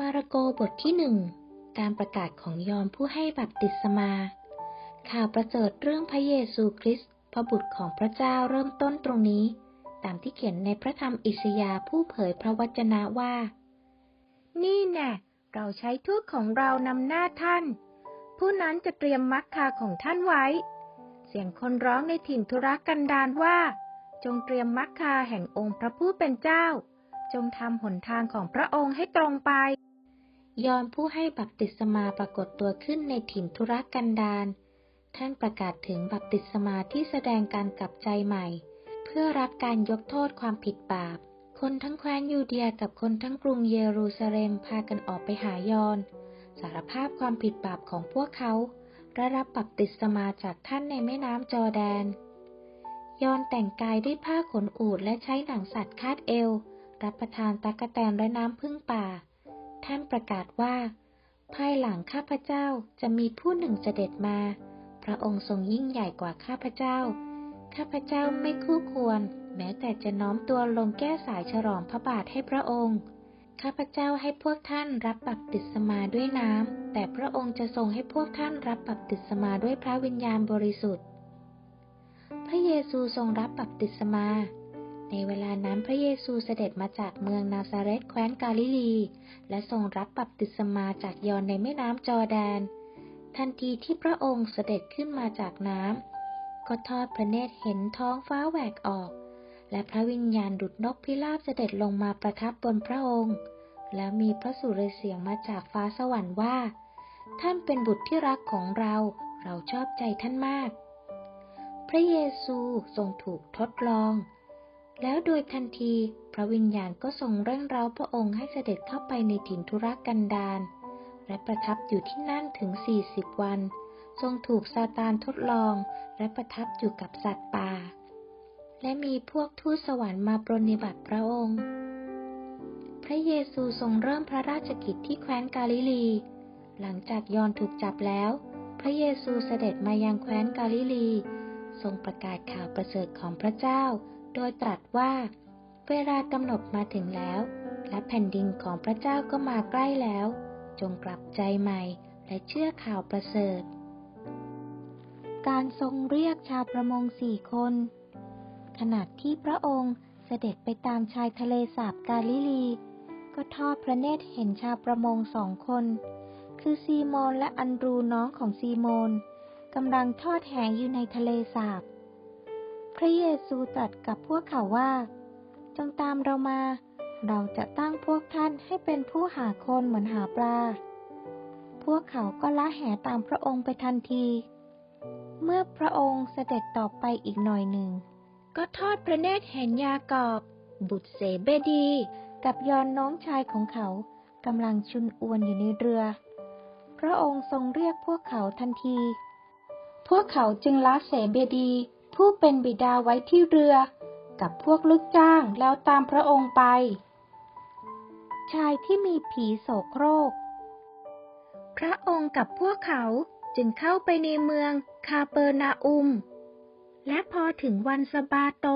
มาระโกบทที่หนึ่ง การประกาศของยอห์นผู้ให้บัพติศมา ข่าวประเสริฐเรื่องพระเยซูคริสต์พระบุตรของพระเจ้าเริ่มต้นตรงนี้ ตามที่เขียนในพระธรรมอิสยาห์ผู้เผยพระวจนะว่า นี่แน่เราใช้ทูตของเรานำหน้าท่าน ผู้นั้นจะเตรียมมักคาของท่านไว้ เสียงคนร้องในถิ่นธุรกันดารว่า จงเตรียมมักคาแห่งองค์พระผู้เป็นเจ้า จงทำหนทางของพระองค์ให้ตรงไป ยอนผู้ให้บัพติศมาปรากฏตัวขึ้นในถิ่นธุรกันดารท่านประกาศถึงบัพติศมาที่แสดงการกลับใจใหม่ เพื่อรับการยกโทษความผิดบาป คนทั้งแคว้นยูเดียกับคนทั้งกรุงเยรูซาเล็มพากันออกไปหายอน สารภาพความผิดบาปของพวกเขาและรับบัพติศมาจากท่านในแม่น้ำจอแดน ยอนแต่งกายด้วยผ้าขนอูฐและใช้หนังสัตว์คาดเอว รับประทานตะกะแตนและน้ำพึ่งป่า ท่านประกาศว่า ภายหลังข้าพเจ้าจะมีผู้หนึ่งเสด็จมา พระองค์ทรงยิ่งใหญ่กว่าข้าพเจ้า ข้าพเจ้าไม่คู่ควร แม้แต่จะน้อมตัวลงแก้สายฉลองพระบาทให้พระองค์ ข้าพเจ้าให้พวกท่านรับบัพติศมาด้วยน้ำ แต่พระองค์จะทรงให้พวกท่านรับบัพติศมาด้วยพระวิญญาณบริสุทธิ์ พระเยซูทรงรับบัพติศมา ในเวลานั้นพระเยซูเสด็จมาจากเมืองนาซาเรตแคว้นกาลิลี และทรงรับบัพติศมาจากยอนในแม่น้ำจอร์แดน ทันทีที่พระองค์เสด็จขึ้นมาจากน้ำก็ทอดพระเนตรเห็นท้องฟ้าแหวกออก และพระวิญญาณดุจนกพิราบเสด็จลงมาประทับบนพระองค์ แล้วมีพระสุรเสียงมาจากฟ้าสวรรค์ว่า ท่านเป็นบุตรที่รักของเรา เราชอบใจท่านมาก พระเยซูทรงถูกทดลอง แล้วโดยทันทีพระวิญญาณก็ทรงเร่งเร้าพระองค์ให้เสด็จเข้าไปในถิ่นทุรกันดารและประทับอยู่ที่นั่นถึง 40 วัน ทรงถูกซาตานทดลองและประทับอยู่กับสัตว์ป่า และมีพวกทูตสวรรค์มาปรนนิบัติพระองค์ พระเยซูทรงเริ่มพระราชกิจที่แคว้นกาลิลี หลังจากยอนถูกจับแล้ว พระเยซูเสด็จมายังแคว้นกาลิลี ทรงประกาศข่าวประเสริฐของพระเจ้า โดยตรัสว่า เวลากำหนดมาถึงแล้ว และแผ่นดินของพระเจ้าก็มาใกล้แล้ว จงกลับใจใหม่และเชื่อข่าวประเสริฐ การทรงเรียกชาวประมงสี่คน ขณะที่พระองค์เสด็จไปตามชายทะเลสาบกาลิลี ก็ทอดพระเนตรเห็นชาวประมงสองคน คือซีโมนและอันดรูน้องของซีโมนกำลังทอดแหอยู่ในทะเลสาบ พระเยซูตรัสกับพวกเขาว่า จงตามเรามา เราจะตั้งพวกท่านให้เป็นผู้หาคนเหมือนหาปลา พวกเขาก็ละแหตามพระองค์ไปทันที เมื่อพระองค์เสด็จต่อไปอีกหน่อยหนึ่ง ก็ทอดพระเนตรเห็นยากอบ บุตรเสเบดี กับยอนน้องชายของเขากำลังชุนอวนอยู่ในเรือ พระองค์ทรงเรียกพวกเขาทันที พวกเขาจึงละเสเบดี ผู้เป็นบิดาไว้ที่เรือ กับพวกลูกจ้างแล้วตามพระองค์ไป ชายที่มีผีโสโครกพระองค์กับพวกเขาจึงเข้าไปในเมืองคาเปอร์นาอุม และพอถึงวันสบาโต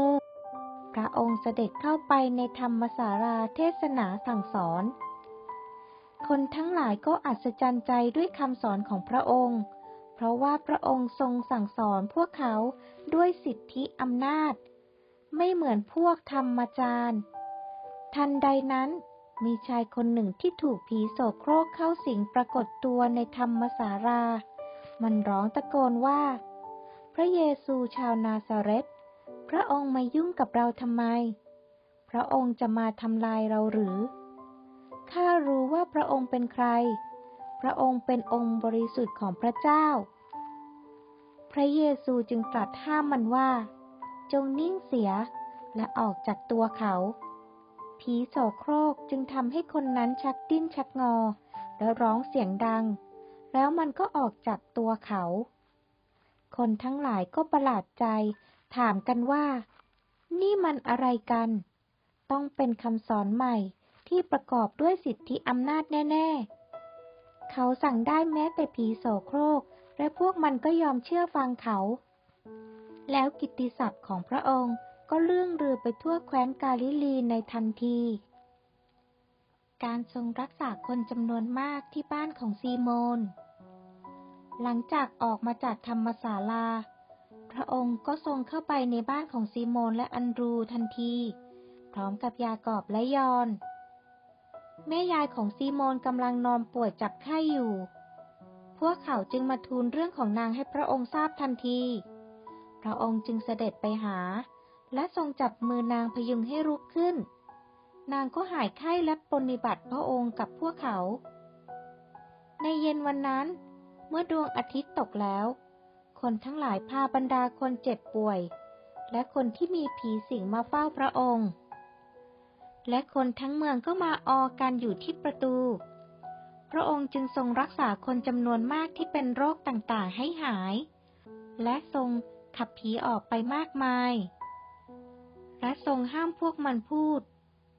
พระองค์เสด็จเข้าไปในธรรมสาราเทศนาสั่งสอน คนทั้งหลายก็อัศจรรย์ใจด้วยคำสอนของพระองค์ เพราะว่าพระองค์ทรงสั่งสอนพวกเขาด้วยสิทธิอำนาจ ไม่เหมือนพวกธรรมจารย์ ทันใดนั้นมีชายคนหนึ่งที่ถูกผีโสโครกเข้าสิงปรากฏตัวในธรรมสารา มันร้องตะโกนว่า พระเยซูชาวนาซาเรตพระองค์มายุ่งกับเราทำไม พระองค์จะมาทำลายเราหรือ ข้ารู้ว่าพระองค์เป็นใคร พระองค์เป็นองค์บริสุทธิ์ของพระเจ้า พระเยซูจึงตรัสห้ามมันว่า จงนิ่งเสียและออกจากตัวเขา ผีโสโครกจึงทำให้คนนั้นชักดิ้นชักงอ และร้องเสียงดัง แล้วมันก็ออกจากตัวเขา คนทั้งหลายก็ประหลาดใจ ถามกันว่า นี่มันอะไรกัน ต้องเป็นคำสอนใหม่ที่ประกอบด้วยสิทธิอำนาจแน่ ๆ เขาสั่งได้แม้แต่ผีโสโครก และพวกมันก็ยอมเชื่อฟังเขา แล้วกิตติศัพท์ของพระองค์ก็เลื่องเรือไปทั่วแคว้นกาลิลีในทันที การทรงรักษาคนจำนวนมากที่บ้านของซีโมน หลังจากออกมาจากธรรมศาลา พระองค์ก็ทรงเข้าไปในบ้านของซีโมนและอันดรูทันที พร้อมกับยากอบและยอน แม่ยายของซีโมนกำลังนอนป่วยจับไข้อยู่ พวกเขาจึงมาทูลเรื่องของนางให้พระองค์ทราบทันที พระองค์จึงเสด็จไปหา และทรงจับมือนางพยุงให้ลุกขึ้น นางก็หายไข้และปรนนิบัติพระองค์กับพวกเขา ในเย็นวันนั้น เมื่อดวงอาทิตย์ตกแล้ว คนทั้งหลายพาบรรดาคนเจ็บป่วย และคนที่มีผีสิงมาเฝ้าพระองค์ และคนทั้งเมืองก็มาออกันอยู่ที่ประตู พระองค์จึงทรงรักษาคนจำนวนมากที่เป็นโรคต่างๆให้หาย และทรงขับผีออกไปมากมาย และทรงห้ามพวกมันพูด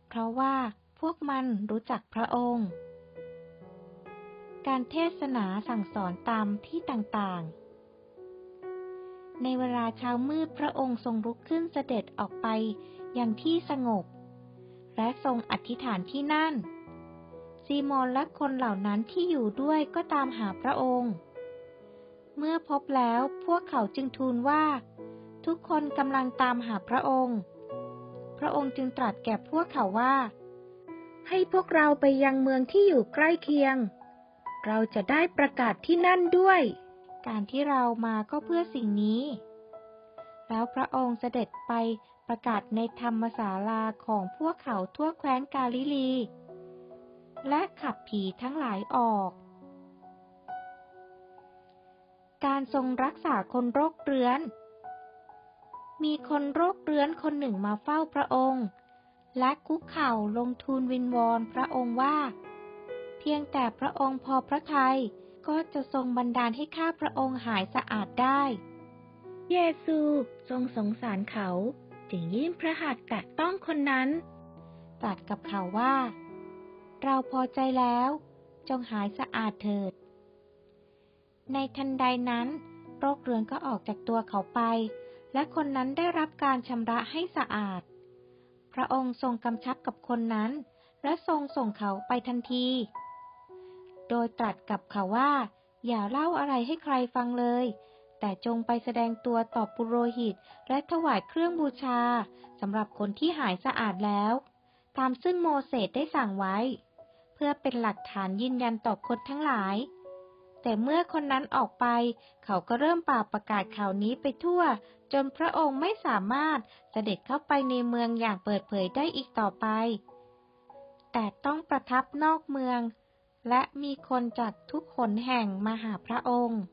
เพราะว่าพวกมันรู้จักพระองค์ การเทศนาสั่งสอนตามที่ต่างๆในเวลาเช้ามืดพระองค์ทรงลุกขึ้นเสด็จออกไปยังที่สงบ และทรงอธิษฐานที่นั่น ซีโมนและคนเหล่านั้นที่อยู่ด้วยก็ตามหาพระองค์ เมื่อพบแล้วพวกเขาจึงทูลว่า ทุกคนกำลังตามหาพระองค์ พระองค์จึงตรัสแก่พวกเขาว่า ให้พวกเราไปยังเมืองที่อยู่ใกล้เคียง เราจะได้ประกาศที่นั่นด้วย การที่เรามาก็เพื่อสิ่งนี้ แล้วพระองค์เสด็จไป ประกาศในธรรมศาลาของพวกเขาทั่วแคว้นกาลิลี และขับผีทั้งหลายออก การทรงรักษาคนโรคเรื้อน มีคนโรคเรื้อนคนหนึ่งมาเฝ้าพระองค์ และคุกเข่าลงทูลวิงวอนพระองค์ว่า เพียงแต่พระองค์พอพระทัยก็จะทรงบันดาลให้ข้าพระองค์หายสะอาดได้ เยซูทรงสงสารเขา จึงยื่นพระหัตถ์แตะต้องคนนั้น ตรัสกับเขาว่า เราพอใจแล้ว จงหายสะอาดเถิด ในทันใดนั้น โรคเรื้อนก็ออกจากตัวเขาไป และคนนั้นได้รับการชำระให้สะอาด พระองค์ทรงกำชับกับคนนั้น และทรงส่งเขาไปทันที โดยตรัสกับเขาว่า อย่าเล่าอะไรให้ใครฟังเลย แต่จงไปแสดงตัวต่อปุโรหิต และถวายเครื่องบูชาสำหรับคนที่หายสะอาดแล้ว ตามซึ่งโมเสสได้สั่งไว้ เพื่อเป็นหลักฐานยืนยันต่อคนทั้งหลาย แต่เมื่อคนนั้นออกไป เขาก็เริ่มป่าประกาศข่าวนี้ไปทั่ว จนพระองค์ไม่สามารถเสด็จเข้าไปในเมืองอย่างเปิดเผยได้อีกต่อไป แต่ต้องประทับนอกเมืองและมีคนจากทุกขนแห่งมาหาพระองค์